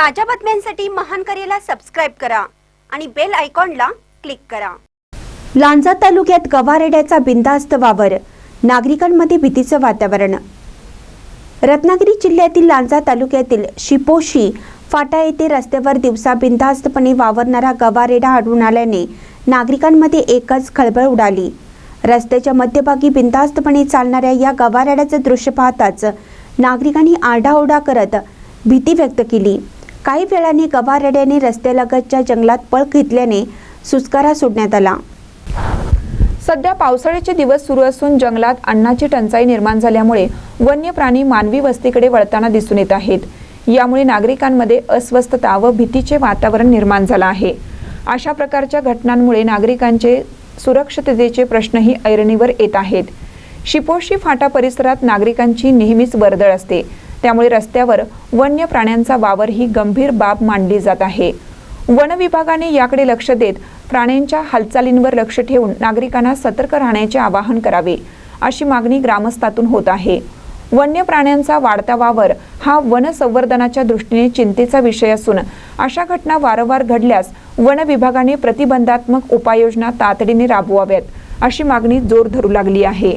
ताज्या बातम्यांसाठी महान करेला सबस्क्राईब करा आणि बेल आयकॉनला क्लिक करा. लांजा तालुक्यात गवारेड्याचा बिंदास्त वावर नागरिकांमध्ये भीतीचं वातावरण. रत्नागिरी जिल्ह्यातील लांजा तालुक्यातील शिपोशी फाटा येथे रस्त्यावर दिवसा बिंदास्तपणे वावरणारा गवारेडा आढळून आल्याने नागरिकांमध्ये एकच खळबळ उडाली. रस्त्याच्या मध्यभागी बिंदास्तपणे चालणाऱ्या या गवारेड्याचं दृश्य पाहताच नागरिकांनी आरडाओरडा करत भीती व्यक्त केली. काही वेळाने गवारेड्याने रस्त्यालगतच्या जंगलात पळ घेतल्याने सुस्कारा सोडण्यात आला. सध्या पावसाळ्याचे दिवस सुरू असून जंगलात अन्नाची टंचाई निर्माण झाल्यामुळे वन्य प्राणी मानवी वस्तीकडे वळताना दिसून येत आहेत. यामुळे नागरिकांमध्ये अस्वस्थता व भीतीचे वातावरण निर्माण झालं आहे. अशा प्रकारच्या घटनांमुळे नागरिकांचे सुरक्षिततेचे प्रश्नही ऐरणीवर येत आहेत. शिपोशी फाटा परिसरात नागरिकांची नेहमीच वर्दळ असते. त्यामुळे रस्त्यावर वन्य प्राण्यांचा वावर ही गंभीर बाब मानली जात आहे. वन विभागाने याकडे लक्ष देत प्राण्यांच्या हालचालींवर लक्ष ठेवून नागरिकांना सतर्क राहण्याचे आवाहन करावे अशी मागणी ग्रामस्थातून होत आहे. वन्य प्राण्यांचा वाढता वावर हा वन संवर्धनाच्या दृष्टीने चिंतेचा विषय असून अशा घटना वारंवार घडल्यास वन विभागाने प्रतिबंधात्मक उपाययोजना तातडीने राबवाव्यात अशी मागणी जोर धरू लागली आहे.